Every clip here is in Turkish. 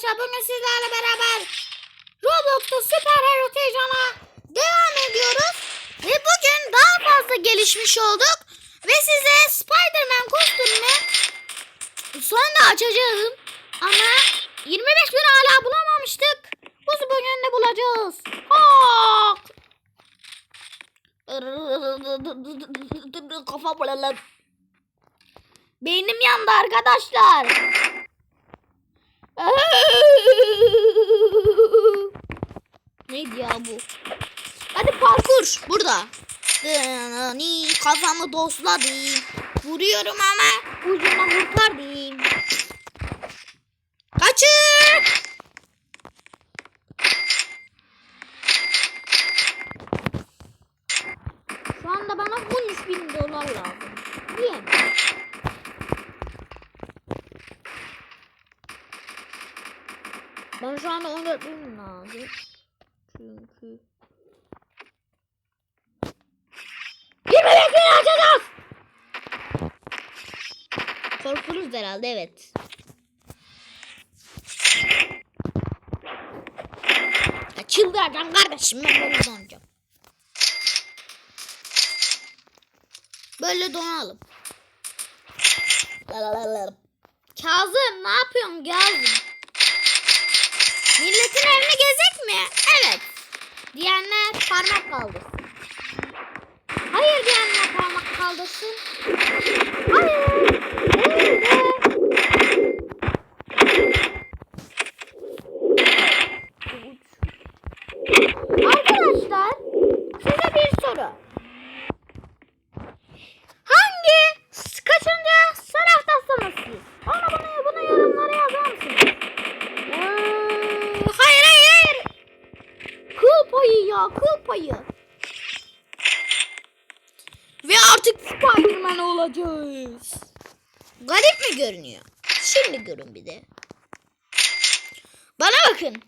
arkadaşlar bugün sizlerle beraber Roblox'ta Süper Hero Tejan'a devam ediyoruz. Ve bugün daha fazla gelişmiş olduk. Ve size Spider-Man kostümünü sonra açacağım. Ama 25 gün hala bulamamıştık. Biz bugün de bulacağız. Hak! Kafa. Beynim yandı arkadaşlar. Neydi ya bu? Hadi parkur burada. Kafamı dosladım. Vuruyorum ama ucuma kurtardım. Kaçın! Şu anda bana 13 bin dolar lazım. Değil Ben şu anda 14 bin lazım. Çünkü... 25 bin açacağız! Korkuluruz herhalde evet. Ya çıldıracağım kardeşim ben böyle donacağım. Böyle donalım. Kazım ne yapıyorsun Kazım? Milletin evini gezek mi? Evet. Diyenler parmak kaldırsın. Hayır diyenler parmak kaldırsın. Hayır. Değil de. Arkadaşlar size bir soru. Hangi kaçıncı sınıftasınız siz? Onu bunu, bunu yorumlara yazar mısınız? Ee, hayır hayır hayır. Kıl payı ya kıl payı. Ve artık Spiderman olacağız. Garip mi görünüyor? Şimdi görün bir de. Bana bakın.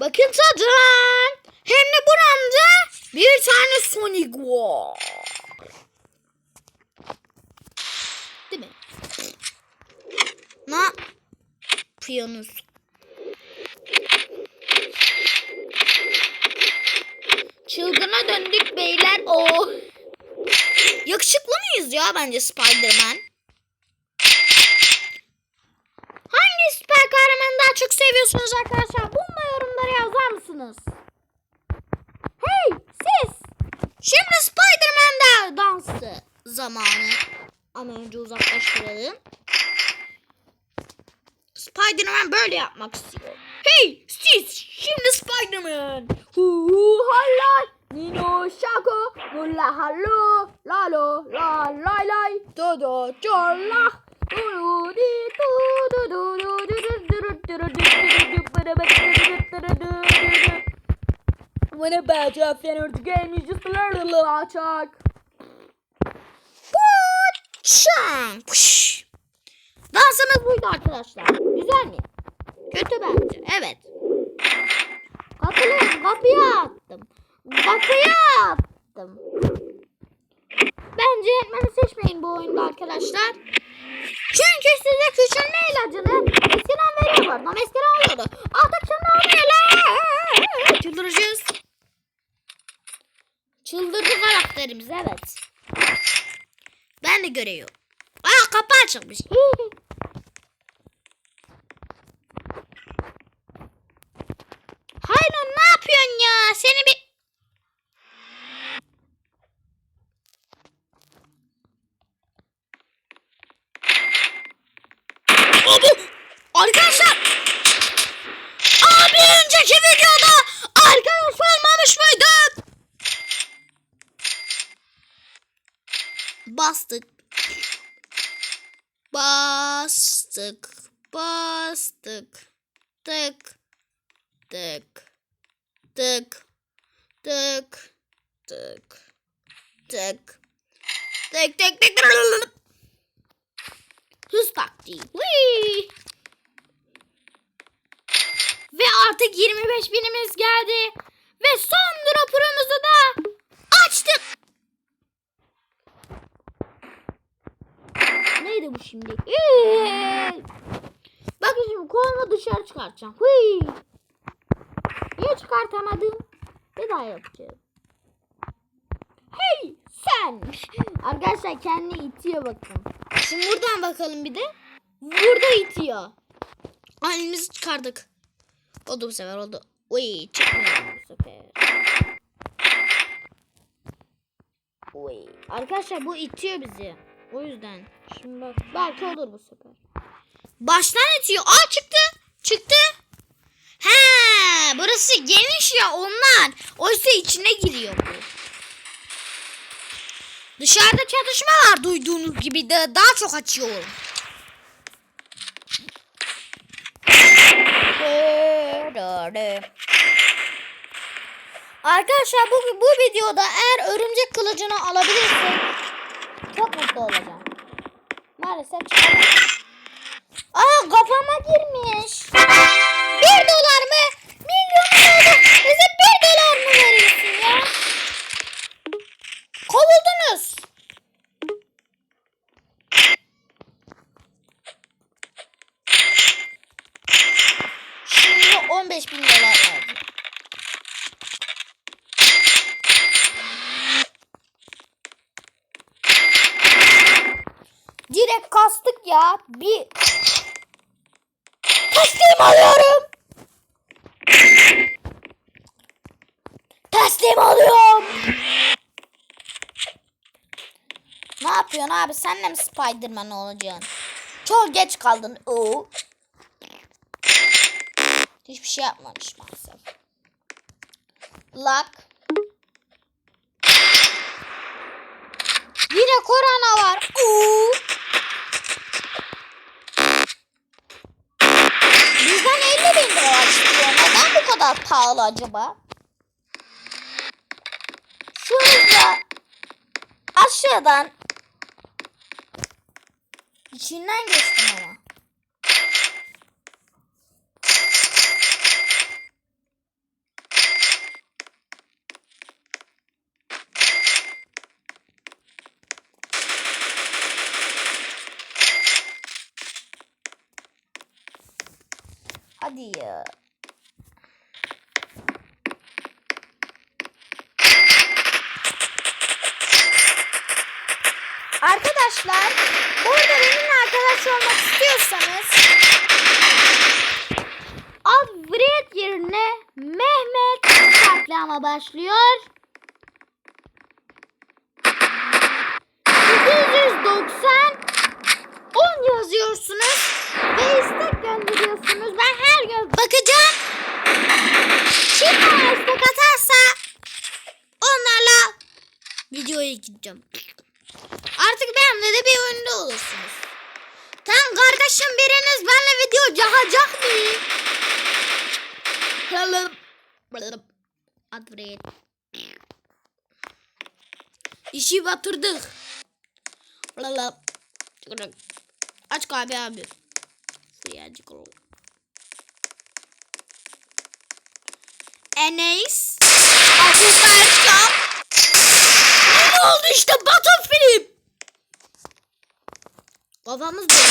Bakın tadım. Hem de buramda bir tane Sonic var. Değil mi? Ne yapıyorsunuz? Çılgına döndük beyler. O. Yakışıklı mıyız ya bence Spider-Man? Hangi süper kahramanı daha çok seviyorsunuz arkadaşlar? Bunu yorumlara yazar mısınız? Hey siz! Şimdi Spider-Man dansı zamanı. Ama önce uzaklaştıralım. Spider-Man böyle yapmak istiyor. Hey siz şimdi Spider-Man. Hu hu hallay. Nino şako. Mulla hallo. Lalo la lay lay. Do do corlah. Du du di du du du du du du du du du du du du When a bad job finished the game, you just learn a little. Çam. Pış. Dansımız buydu arkadaşlar. Güzel mi? Kötü bence. Evet. Kapıyı, kapıya attım. Kapıya attım. Bence beni seçmeyin bu oyunda arkadaşlar. Çünkü size küçülme ilacını eskiden veriyorlar. Ama eskiden oluyordu. Artık şimdi olmuyorlar. Çıldıracağız. Çıldırdı karakterimiz evet. Ben de görüyorum. Aa kapı açılmış. Hayır ne yapıyorsun ya? Seni bir... Abi, arkadaşlar. Abi önceki videoda arkadaş olmamış mıydık? Bastık. Bastık. Bastık. Tık. Tık. Tık. Tık. Tık. Tık. Tık tık tık. tık. Hız taktiği. Whee! Ve artık 25 binimiz geldi. Ve son dropper'ımızı da açtık. Neydi bu şimdi? Ee, Bakın şimdi kolumu dışarı çıkartacağım. Hıy. Niye çıkartamadım? Bir daha yapacağım. Hey sen. Arkadaşlar kendini itiyor bakın. Şimdi buradan bakalım bir de. Burada itiyor. Halimizi çıkardık. Oldu bu sefer oldu. Uy çıkmıyor bu sefer. Uy. Arkadaşlar bu itiyor bizi. O yüzden. Şimdi bak. Belki olur bu sefer. Baştan itiyor. Aa çıktı. Çıktı. He, burası geniş ya ondan. Oysa içine giriyor bu. Dışarıda çatışma var duyduğunuz gibi de daha çok açıyorum. Arkadaşlar bu, bu videoda eğer örümcek kılıcını alabilirsek çok mutlu olacağım. Maalesef çıkamadım. Aa kafama girmiş. 5000 dolar verdi. Direkt kastık ya. Bir teslim alıyorum. teslim alıyorum. Ne yapıyorsun abi? Senle mi Spiderman olacaksın? Çok geç kaldın. Oo. Hiçbir şey yapmamış maalesef. Luck. Yine korona var. Oo. Bizden 50 bin lira istiyor. Neden bu kadar pahalı acaba? Şu hızla aşağıdan içinden geçtim ama. Hadi ya. Arkadaşlar burada benimle arkadaş olmak istiyorsanız Alfred yerine Mehmet saklama başlıyor. 990 10 yazıyorsunuz ve istek gönderiyorsunuz. Ben bakacağım. Kim bana istek atarsa onlarla videoya gideceğim. Artık benimle de bir oyunda olursunuz. Tamam kardeşim biriniz benimle video çekecek mi? Adret. İşi batırdık. Aç kahve abi. Fiyacık ol. Enes. Abu Berkam. Ne oldu işte Batı. Kafamız dönüyor.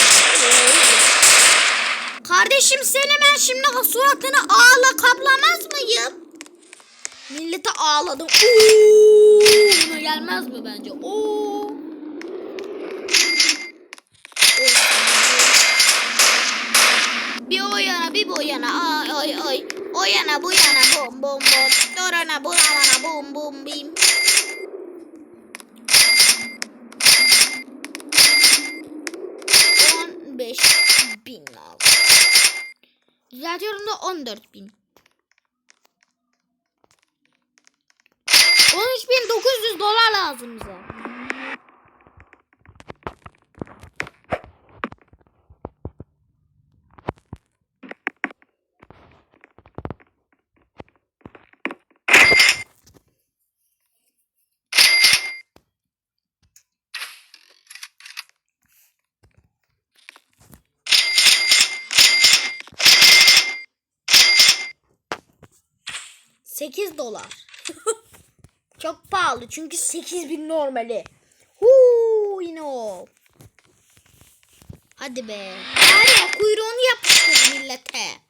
Kardeşim seni ben şimdi suratını ağla kaplamaz mıyım? Millete ağladım. Oo, buna gelmez mi bence? Oo. Bir o yana bir bu yana ay ay ay. O yana bu yana bom bom bom. Dorana bu yana bum bum bim. On beş bin lazım. Düzeltiyorum da on dört bin. On üç bin dokuz yüz dolar lazım bize. 8 dolar. Çok pahalı çünkü 8000 normali. Huu yine o. Hadi be. Hadi kuyruğunu yapıştır millete.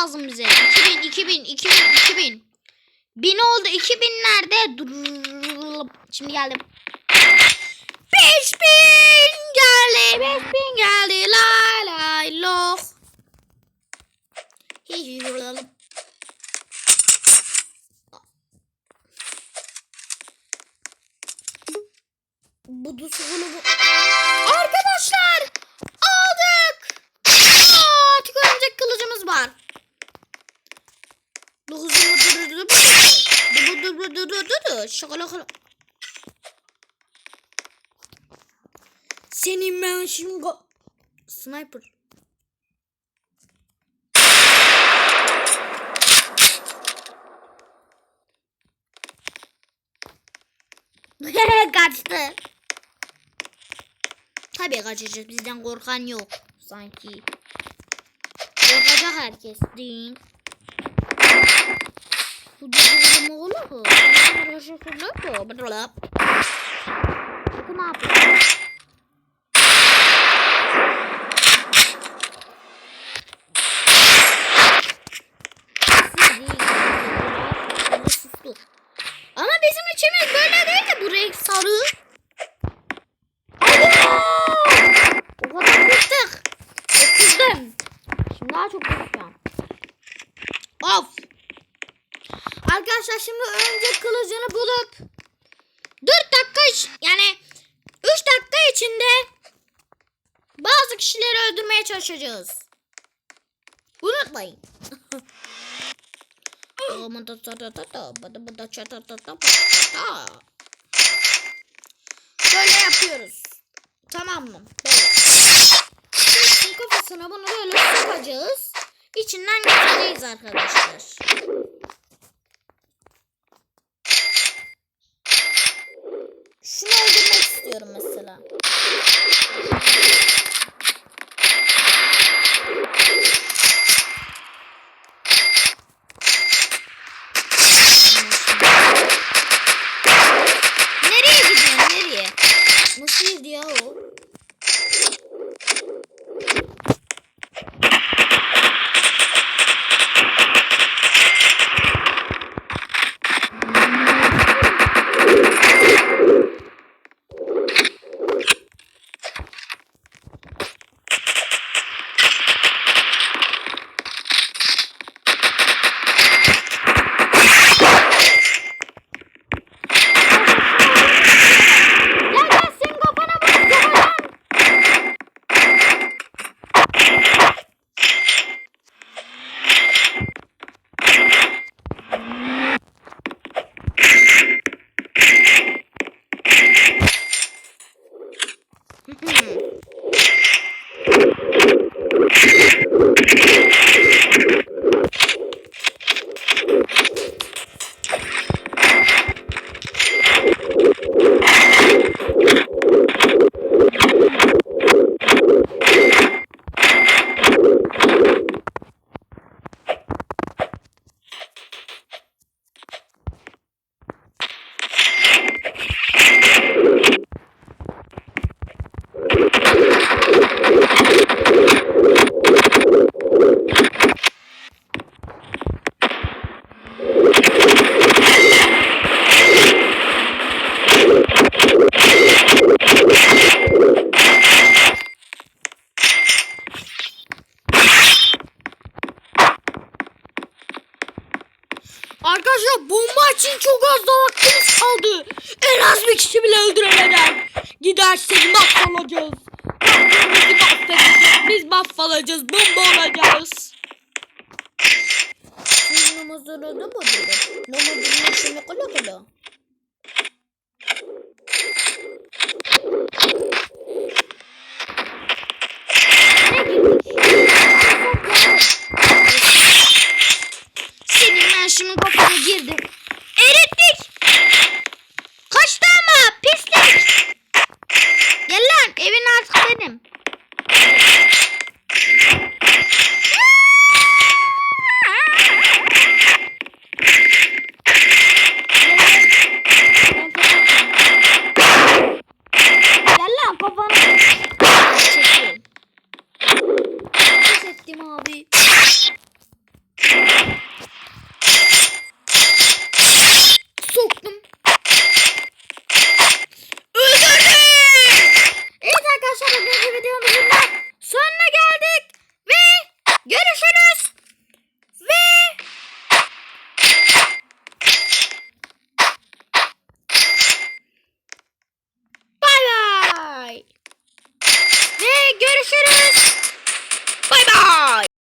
lazım bize. 2000, 2000, 2000, 2000. 1000 oldu. 2000 nerede? Dur. Şimdi geldim. 5000 geldi. 5000 geldi. Lay lay lo. Hiç Bu da sulu bu. Arkadaşlar aldık. Aa, artık örümcek kılıcımız var. Şokolata. Senin ben şimdi Sniper. Kaçtı. Tabii kaçacak. Bizden korkan yok. Sanki. Korkacak herkes. Değil. Bu da oğlu mu? Arkadaşlar fırlat mı? Bırlap. Bu ne yapıyor? İçimiz böyle değil de bu renk sarı. O kadar kırdık. Kızdım. Şimdi daha çok kıracağım. Of. Arkadaşlar şimdi örümcek kılıcını bulup 4 dakika yani 3 dakika içinde bazı kişileri öldürmeye çalışacağız. Unutmayın. Böyle yapıyoruz. Tamam mı? Böyle. Şimdi kafasına bunu böyle sokacağız. İçinden geçeceğiz arkadaşlar. Arkadaşlar bomba için çok az da vaktimiz kaldı. En az bir kişi bile öldüremeden. Gidersek mahvolacağız. Bizi mahvedecek. Biz mahvolacağız. Bomba olacağız. Siz namazını da mı dedin? Namazını şimdi kala